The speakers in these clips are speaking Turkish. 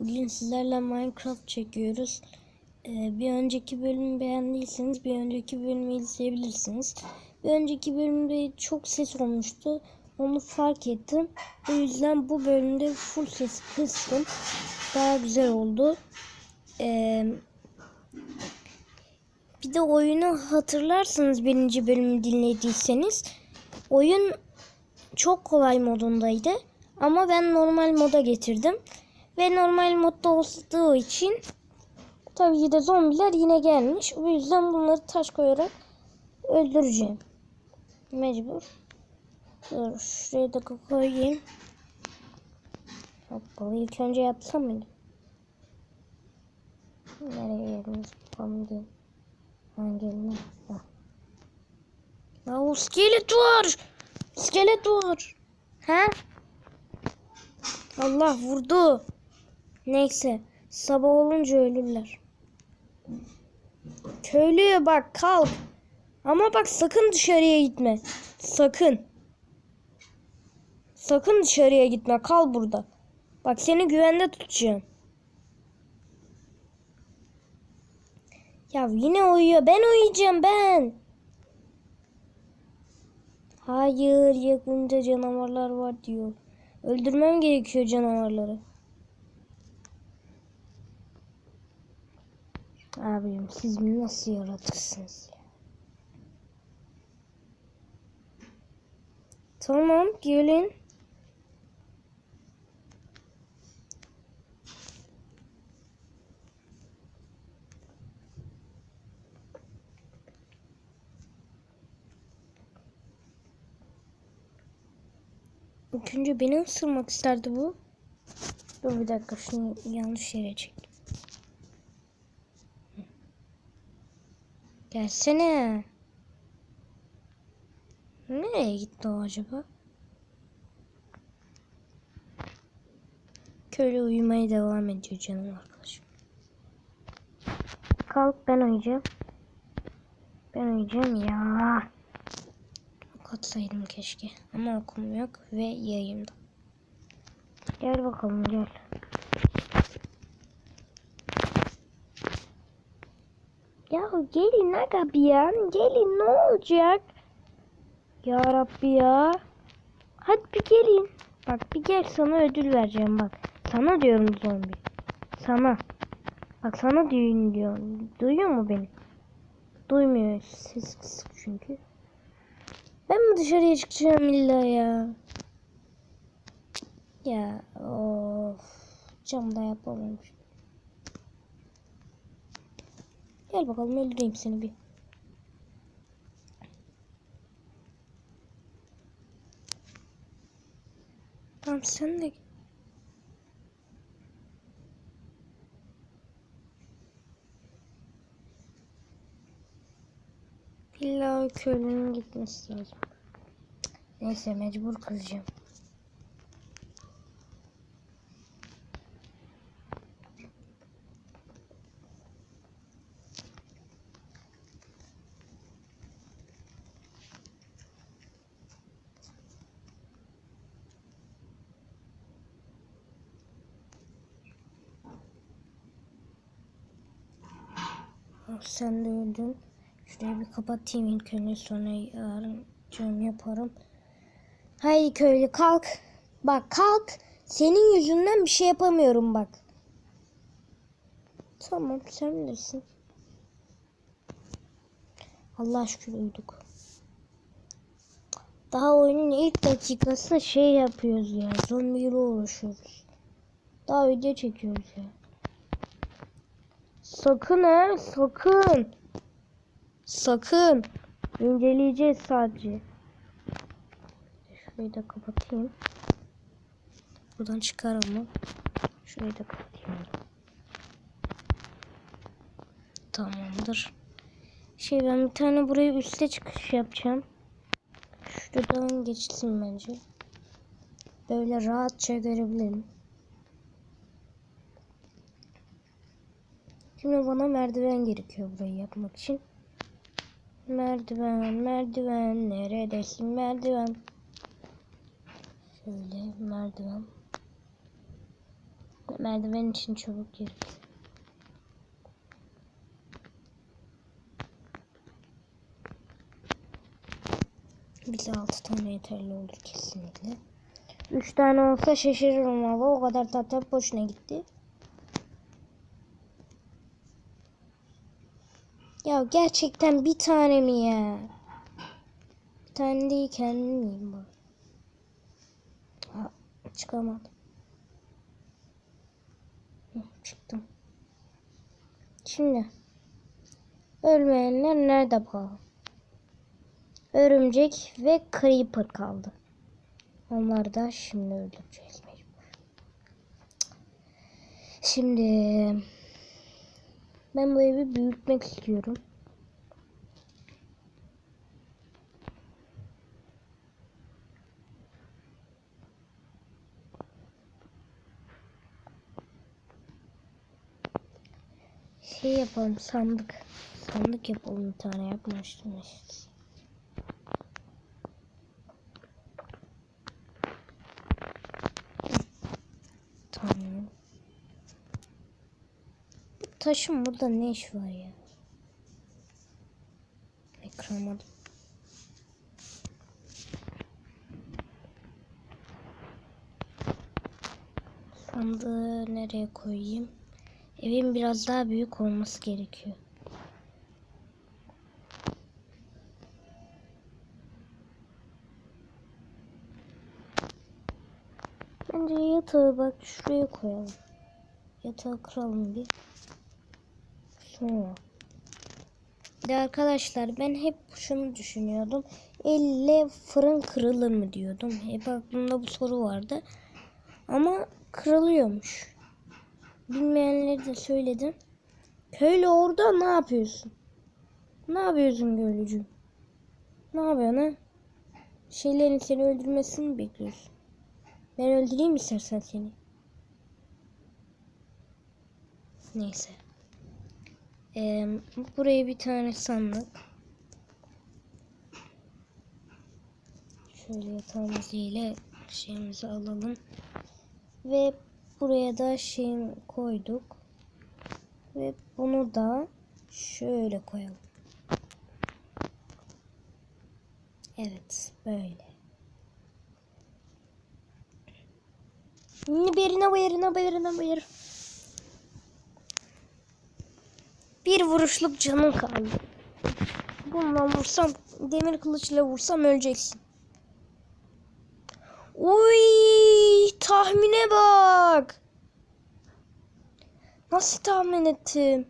Bugün sizlerle Minecraft çekiyoruz. Ee, bir önceki bölümü beğendiyseniz bir önceki bölümü izleyebilirsiniz. Bir önceki bölümde çok ses olmuştu. Onu fark ettim. O yüzden bu bölümde full ses kıstım. Daha güzel oldu. Ee, bir de oyunu hatırlarsınız birinci bölümü dinlediyseniz. Oyun çok kolay modundaydı. Ama ben normal moda getirdim. Ve normal modda olduğu için tabii ki de zombiler yine gelmiş. O yüzden bunları taş koyarak öldüreceğim. Mecbur. Dur şuraya da koyayım. Hoppala ilk önce yapsam mıydı? Nereye bakalım diye. Hangi eline? Ha. Ya o iskelet var. İskelet var. Ha? Allah vurdu. Neyse. Sabah olunca ölürler. Köylüye bak kalk. Ama bak sakın dışarıya gitme. Sakın. Sakın dışarıya gitme. Kal burada. Bak seni güvende tutacağım. Ya yine uyuyor. Ben uyuyacağım ben. Hayır yakında canavarlar var diyor. Öldürmem gerekiyor canavarları. Abim siz nasıl yaratırsınız ya? Tamam gelin. İlk önce beni ısırmak isterdi bu. Dur bir dakika şunu yanlış yere çek. Gelsene. Nereye gitti o acaba? Köylü uyumaya devam ediyor canım arkadaşım. Kalk ben uyuyacağım. Ben uyuyacağım ya. Ok atsaydım keşke. Ama okum yok ve yayımda. Gel bakalım gel. Ya gelin aga bir ya. Gelin ne olacak? Ya Rabbi ya. Hadi bir gelin. Bak bir gel sana ödül vereceğim bak. Sana diyorum zombi. Sana. Bak sana diyorum diyorum. Duyuyor mu beni? Duymuyor. Ses kısık çünkü. Ben mi dışarıya çıkacağım illa ya? Ya of. Camda yapamamış. Gel bakalım öldüreyim seni bir. Tamam sen de İlla köylünün gitmesi lazım. Neyse mecbur kızacağım. Sen de öldün. Şurayı bir kapatayım ilk önce sonra yarın cam yaparım. Haydi köylü kalk. Bak kalk. Senin yüzünden bir şey yapamıyorum bak. Tamam sen bilirsin. Allah şükür uyuduk. Daha oyunun ilk dakikası şey yapıyoruz ya. Zombiyle uğraşıyoruz. Daha video çekiyoruz ya. Sakın ha sakın. Sakın. İnceleyeceğiz sadece. Şurayı da kapatayım. Buradan çıkaralım. Şurayı da kapatayım. Tamamdır. Şey ben bir tane buraya üste çıkış yapacağım. Şuradan geçsin bence. Böyle rahatça görebilirim. Şimdi bana merdiven gerekiyor burayı yapmak için. Merdiven, merdiven, neredesin merdiven? Şöyle merdiven. merdiven için çubuk gerekiyor. Bize 6 tane yeterli olur kesinlikle. 3 tane olsa şaşırırım valla. O kadar tahta boşuna gitti. Ya gerçekten bir tane mi ya? Bir tane değil kendim miyim bu? Ha, çıkamadım. Çıktım. Şimdi ölmeyenler nerede bakalım? Örümcek ve Creeper kaldı. Onları da şimdi öldüreceğiz mecbur. Şimdi ben bu evi büyütmek istiyorum. Şey yapalım sandık. Sandık yapalım bir tane yapmıştım işte. Tamam. Bu taşın burada ne iş var ya? Ekramadım. Sandığı nereye koyayım? Evin biraz daha büyük olması gerekiyor. Bence yatağı bak şuraya koyalım. Yatağı kıralım bir. Bir de arkadaşlar ben hep şunu düşünüyordum. Elle fırın kırılır mı diyordum. Hep aklımda bu soru vardı. Ama kırılıyormuş. Bilmeyenleri de söyledim. Köylü orada ne yapıyorsun? Ne yapıyorsun köylücüğüm? Ne yapıyorsun ha? Şeylerin seni öldürmesini mi bekliyorsun? Ben öldüreyim istersen seni. Neyse. Ee, buraya bir tane sandık. Şöyle yatağımızı ile şeyimizi alalım. Ve buraya da şey koyduk. Ve bunu da şöyle koyalım. Evet böyle. Birine birine birine bir. Bir vuruşluk canın kaldı. Bundan vursam, demir kılıçla vursam öleceksin. Uy, tahmine bak. Nasıl tahmin ettim?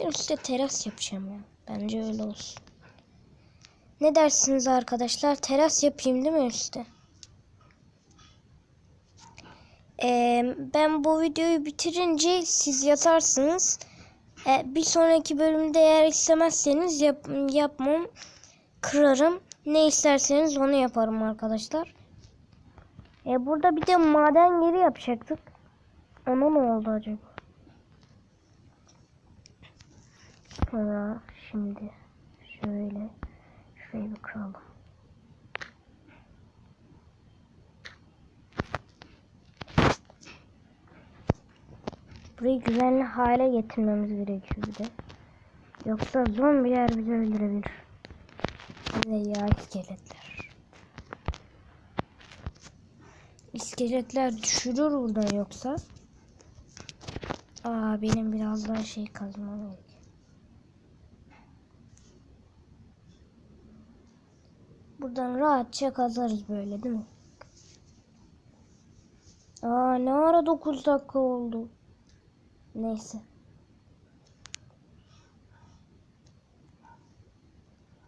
Ben üstte teras yapacağım ya. Bence öyle olsun. Ne dersiniz arkadaşlar? Teras yapayım değil mi üstte? Ee, ben bu videoyu bitirince siz yatarsınız. Ee, bir sonraki bölümde eğer istemezseniz yap, yapmam. Kırarım. Ne isterseniz onu yaparım arkadaşlar. Ee, burada bir de maden yeri yapacaktık. Ona ne oldu acaba? Sonra şimdi şöyle şurayı bir kıralım. Burayı güvenli hale getirmemiz gerekiyor bir de. Yoksa zombiler bizi öldürebilir. Ve ya iskeletler. İskeletler düşürür buradan yoksa. Aa benim biraz daha şey kazmam gerek. Buradan rahatça kazarız böyle değil mi? Aa ne ara 9 dakika oldu. Neyse.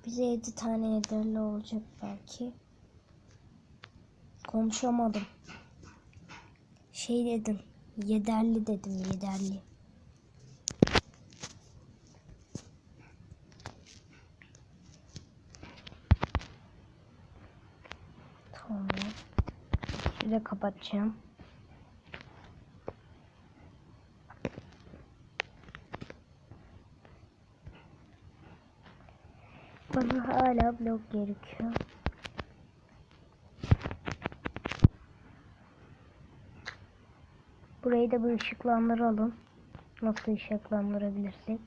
Bize 7 tane yeterli olacak belki. Konuşamadım. Şey dedim. Yederli dedim. Yederli. Tamam. Şöyle kapatacağım. Bana hala blok gerekiyor. Burayı da bir ışıklandıralım. Nasıl ışıklandırabilirsek.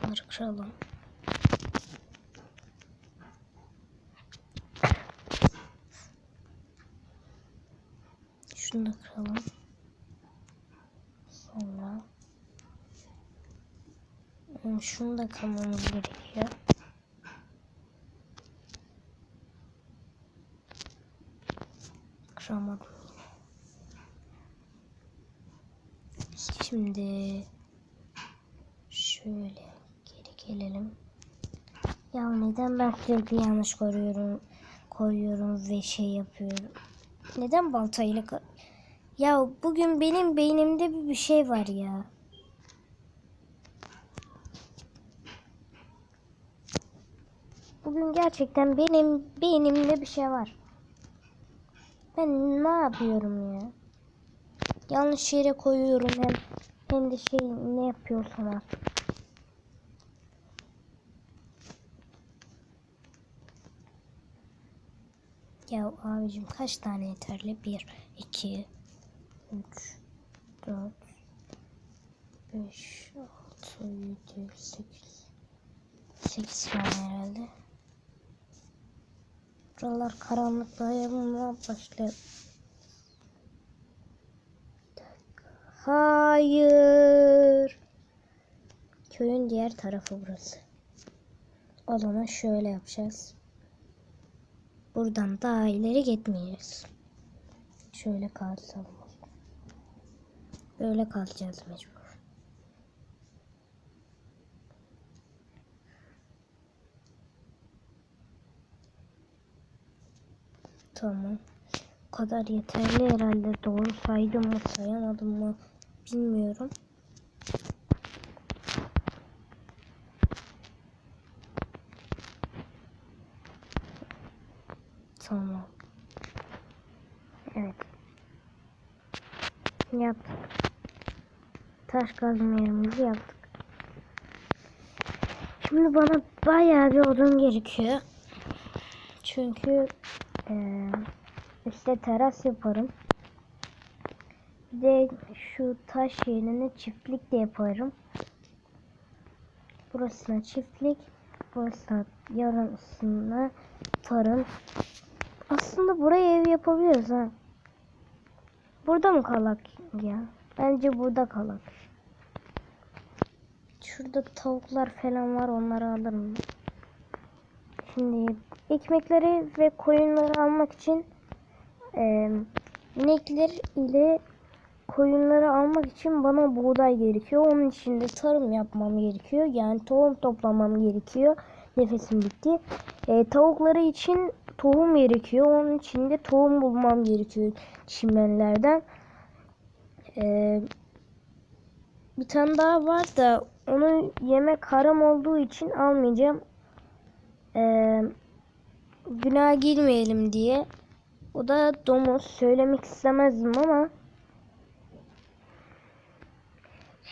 Şunları kıralım. Şunu da kıralım. Sonra Hmm, şunu da kırmamız gerekiyor. Kıramadım. Şimdi şöyle geri gelelim. Ya neden ben sürekli yanlış koyuyorum, koyuyorum ve şey yapıyorum? Neden baltayla Ya bugün benim beynimde bir şey var ya. Bugün gerçekten benim beynimde bir şey var. Ben ne yapıyorum ya? Yanlış yere koyuyorum hem hem de şey ne yapıyorsam artık. Ya abicim kaç tane yeterli? 1, 2, 3, 4, 5, 6, 7, 8. 8 tane herhalde. Buralar karanlık dayanmaya başladı. Hayır. Köyün diğer tarafı burası. O zaman şöyle yapacağız. Buradan daha ileri gitmeyeceğiz. Şöyle kalsalım. Böyle kalacağız mecbur. Tamam. Bu kadar yeterli herhalde. Doğru saydım mı sayamadım mı bilmiyorum. Tamam. Evet. Yaptık. Taş kazma yaptık. Şimdi bana bayağı bir odun gerekiyor. Çünkü eee işte teras yaparım. Bir de şu taş yerine çiftlik de yaparım. Burasına çiftlik, burasına yarısına tarım. Aslında buraya ev yapabiliriz ha. Burada mı kalak ya? Bence burada kalak. Şurada tavuklar falan var onları alırım. Şimdi ekmekleri ve koyunları almak için e, inekler ile koyunları almak için bana buğday gerekiyor. Onun için de tarım yapmam gerekiyor. Yani tohum toplamam gerekiyor. Nefesim bitti. E, tavukları için tohum gerekiyor. Onun için de tohum bulmam gerekiyor çimenlerden. E, bir tane daha var da onu yemek haram olduğu için almayacağım. E, günah girmeyelim diye. O da domuz. Söylemek istemezdim ama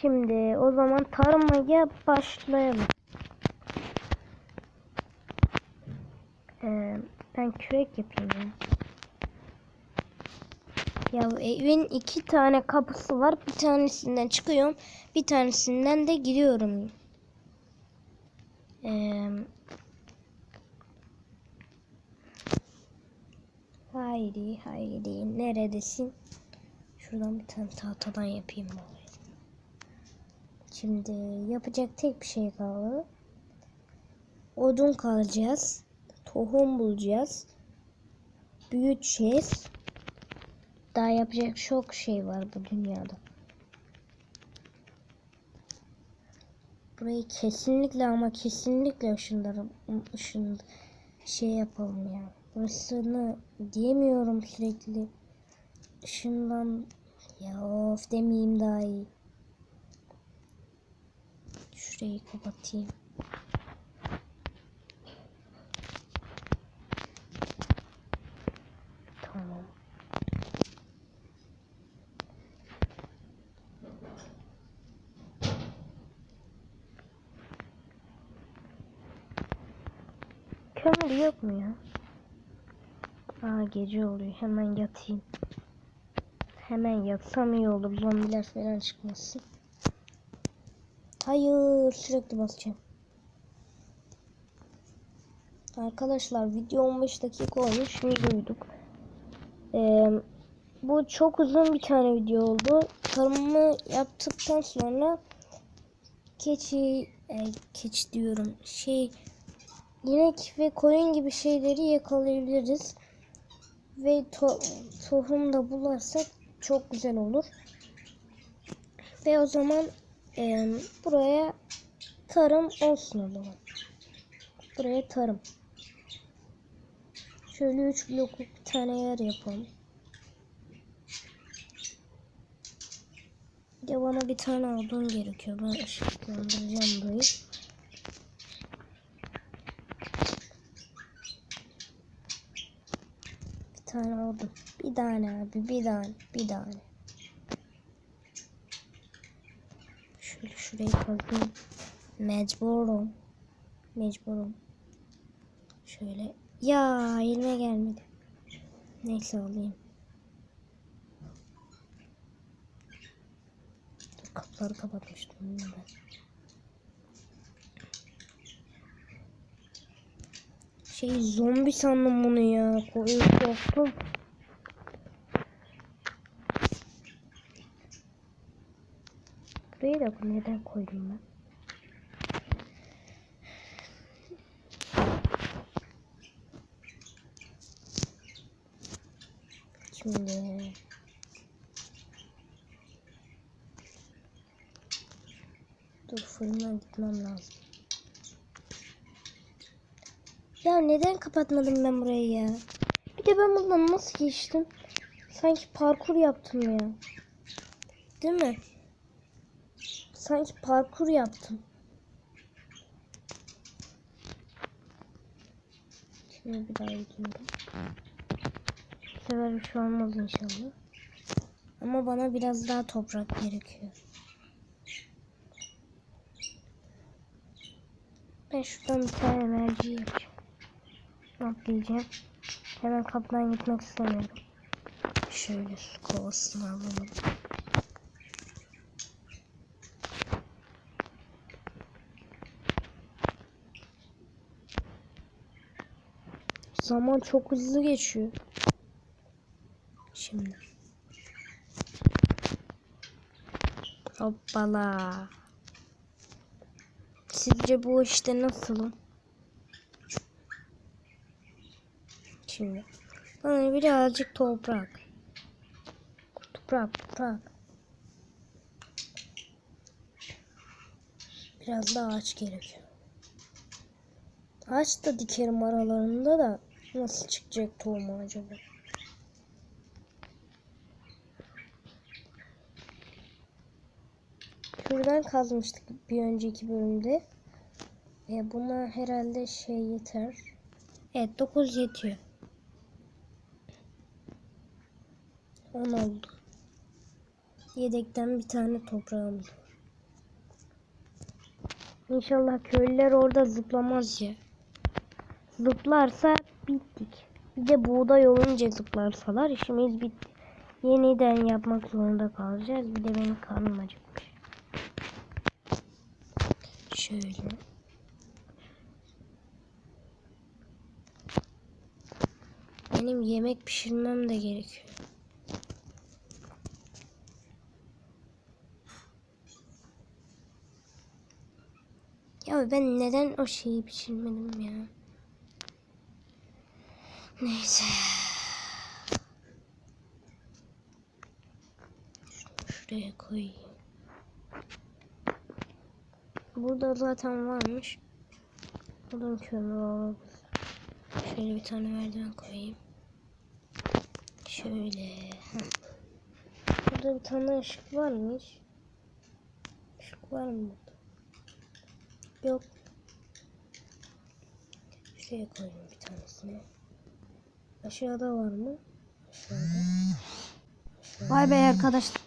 Şimdi o zaman tarımaya başlayalım. Ee, ben kürek yapayım ya. Ya evin iki tane kapısı var. Bir tanesinden çıkıyorum. Bir tanesinden de giriyorum. Ee, haydi haydi neredesin? Şuradan bir tane tahtadan yapayım bari. Şimdi yapacak tek bir şey kaldı. Odun kalacağız. Tohum bulacağız. Büyüteceğiz. Daha yapacak çok şey var bu dünyada. Burayı kesinlikle ama kesinlikle ışınlarım ışın şey yapalım ya. Burasını diyemiyorum sürekli. Işından ya of demeyeyim daha iyi. Şurayı kapatayım. Tamam. kömür yok mu ya? Aa gece oluyor. Hemen yatayım. Hemen yatsam iyi olur. Zombiler falan çıkmasın. Hayır sürekli basacağım. Arkadaşlar video 15 dakika olmuş. Şimdi duyduk. Ee, bu çok uzun bir tane video oldu. Tarımımı yaptıktan sonra keçi e, keçi diyorum şey inek ve koyun gibi şeyleri yakalayabiliriz. Ve to tohum da bularsak çok güzel olur. Ve o zaman e, buraya tarım olsun o zaman. Buraya tarım. Şöyle 3 blokluk bir tane yer yapalım. Bir de bana bir tane odun gerekiyor. Ben ışıklandıracağım burayı. Tane odun. Bir tane abi. Bir tane. Bir tane. Şöyle şurayı kazayım. Mecburum. Mecburum. Şöyle. Ya elime gelmedi. Neyse alayım. Kapıları kapatmıştım ben. Şey zombi sandım bunu ya. Koyun korktum. Burayı da neden koydum ben? Şimdi Dur fırına gitmem lazım. Ya neden kapatmadım ben burayı ya? Bir de ben buradan nasıl geçtim? Sanki parkur yaptım ya. Değil mi? Sanki parkur yaptım. Şimdi bir daha gidiyorum. Bu sefer bir şey olmaz inşallah. Ama bana biraz daha toprak gerekiyor. Ben şuradan bir tane merci yapacağım. Atlayacağım. Hemen kapıdan gitmek istemiyorum. Şöyle su kovasını alalım. Zaman çok hızlı geçiyor. Şimdi. Hoppala. Sizce bu işte nasılım? Şimdi. Bana birazcık toprak. Toprak, toprak. Biraz da ağaç gerekiyor. Ağaç da dikerim aralarında da nasıl çıkacak tohumu acaba? Şuradan kazmıştık bir önceki bölümde. E buna herhalde şey yeter. Evet 9 yetiyor. 10 oldu. Yedekten bir tane toprağımız var. İnşallah köylüler orada zıplamaz ya. Zıplarsa bittik. Bir de buğday olunca zıplarsalar işimiz bitti. Yeniden yapmak zorunda kalacağız. Bir de benim karnım acıkmış. Şöyle. Benim yemek pişirmem de gerekiyor. Ya ben neden o şeyi pişirmedim ya? Neyse. Şunu şuraya koyayım. Burada zaten varmış. Buradan kömür alalım. Şöyle bir tane merdiven koyayım. Şöyle. Burada bir tane ışık varmış. Işık var mı? Yok. Şuraya koyayım bir tanesini. Aşağıda var mı? Aşağıda. Vay be arkadaşlar.